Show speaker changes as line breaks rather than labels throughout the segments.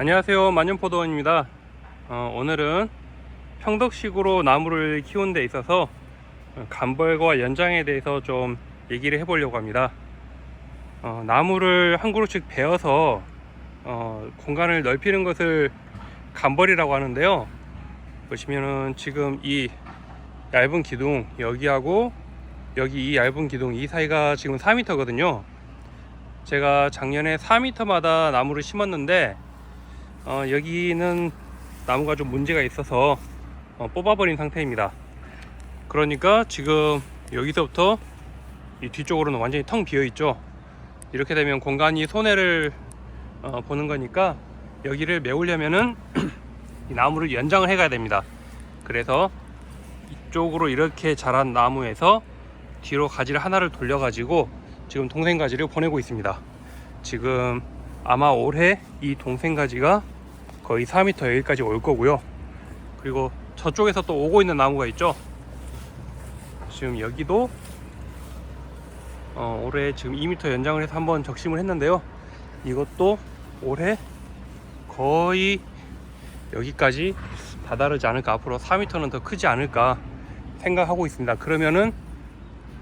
안녕하세요. 만년포도원입니다. 어, 오늘은 평덕식으로 나무를 키우는 데 있어서 간벌과 연장에 대해서 좀 얘기를 해보려고 합니다. 어, 나무를 한 그루씩 베어서 어, 공간을 넓히는 것을 간벌이라고 하는데요. 보시면은 지금 이 얇은 기둥 여기하고 여기 이 얇은 기둥 이 사이가 지금 4m 거든요. 제가 작년에 4m마다 나무를 심었는데 어, 여기는 나무가 좀 문제가 있어서 어, 뽑아버린 상태입니다. 그러니까 지금 여기서부터 이 뒤쪽으로는 완전히 텅 비어 있죠. 이렇게 되면 공간이 손해를 어, 보는 거니까 여기를 메우려면은 이 나무를 연장을 해 가야 됩니다. 그래서 이쪽으로 이렇게 자란 나무에서 뒤로 가지를 하나를 돌려 가지고 지금 동생 가지를 보내고 있습니다. 지금 아마 올해 이 동생 가지가 거의 4m 여기까지 올 거고요. 그리고 저쪽에서 또 오고 있는 나무가 있죠. 지금 여기도 어, 올해 지금 2m 연장을 해서 한번 적심을 했는데요. 이것도 올해 거의 여기까지 다다르지 않을까 앞으로 4m는 더 크지 않을까 생각하고 있습니다. 그러면은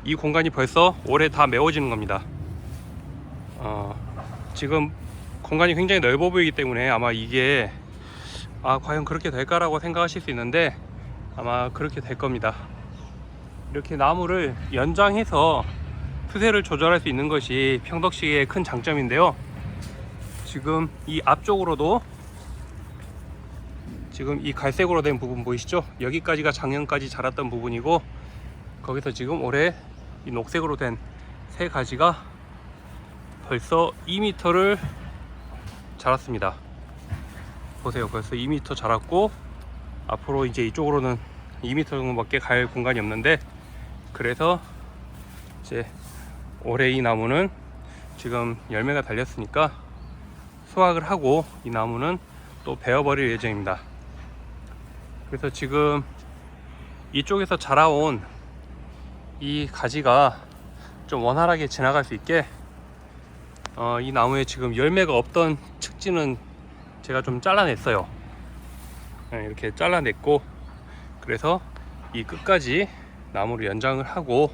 이 공간이 벌써 올해 다 메워지는 겁니다. 어, 지금 공간이 굉장히 넓어 보이기 때문에 아마 이게 아 과연 그렇게 될까라고 생각하실 수 있는데 아마 그렇게 될 겁니다. 이렇게 나무를 연장해서 수세를 조절할 수 있는 것이 평덕시의 큰 장점인데요. 지금 이 앞쪽으로도 지금 이 갈색으로 된 부분 보이시죠? 여기까지가 작년까지 자랐던 부분이고 거기서 지금 올해 이 녹색으로 된새 가지가 벌써 2m를 자랐습니다. 보세요. 벌써 2m 자랐고 앞으로 이제 이쪽으로는 2m 정도밖에 갈 공간이 없는데 그래서 이제 올해 이 나무는 지금 열매가 달렸으니까 수확을 하고 이 나무는 또 베어버릴 예정입니다. 그래서 지금 이쪽에서 자라온 이 가지가 좀 원활하게 지나갈 수 있게 어, 이 나무에 지금 열매가 없던 측지는 제가 좀 잘라냈어요. 네, 이렇게 잘라냈고 그래서 이 끝까지 나무를 연장을 하고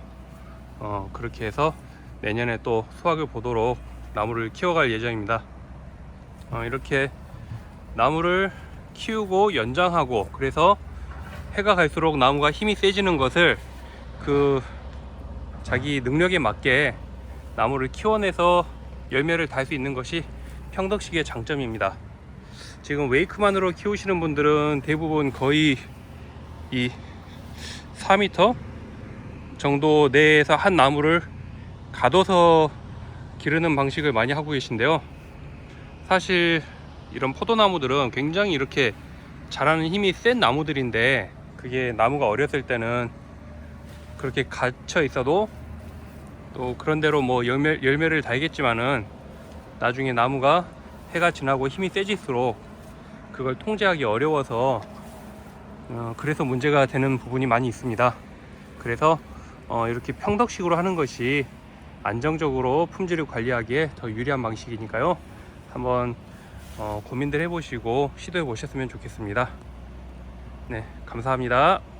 어, 그렇게 해서 내년에 또 수확을 보도록 나무를 키워갈 예정입니다. 어, 이렇게 나무를 키우고 연장하고 그래서 해가 갈수록 나무가 힘이 세지는 것을 그 자기 능력에 맞게 나무를 키워내서 열매를 달 수 있는 것이 평덕식의 장점입니다. 지금 웨이크만으로 키우시는 분들은 대부분 거의 이 4m 정도 내에서 한 나무를 가둬서 기르는 방식을 많이 하고 계신데요. 사실 이런 포도나무들은 굉장히 이렇게 자라는 힘이 센 나무들인데 그게 나무가 어렸을 때는 그렇게 갇혀 있어도 또 그런 대로 뭐 열매, 열매를 달겠지만은 나중에 나무가 해가 지나고 힘이 세질수록 그걸 통제하기 어려워서 어, 그래서 문제가 되는 부분이 많이 있습니다. 그래서 어, 이렇게 평덕식으로 하는 것이 안정적으로 품질을 관리하기에 더 유리한 방식이니까요. 한번 어, 고민들 해보시고 시도해 보셨으면 좋겠습니다. 네, 감사합니다.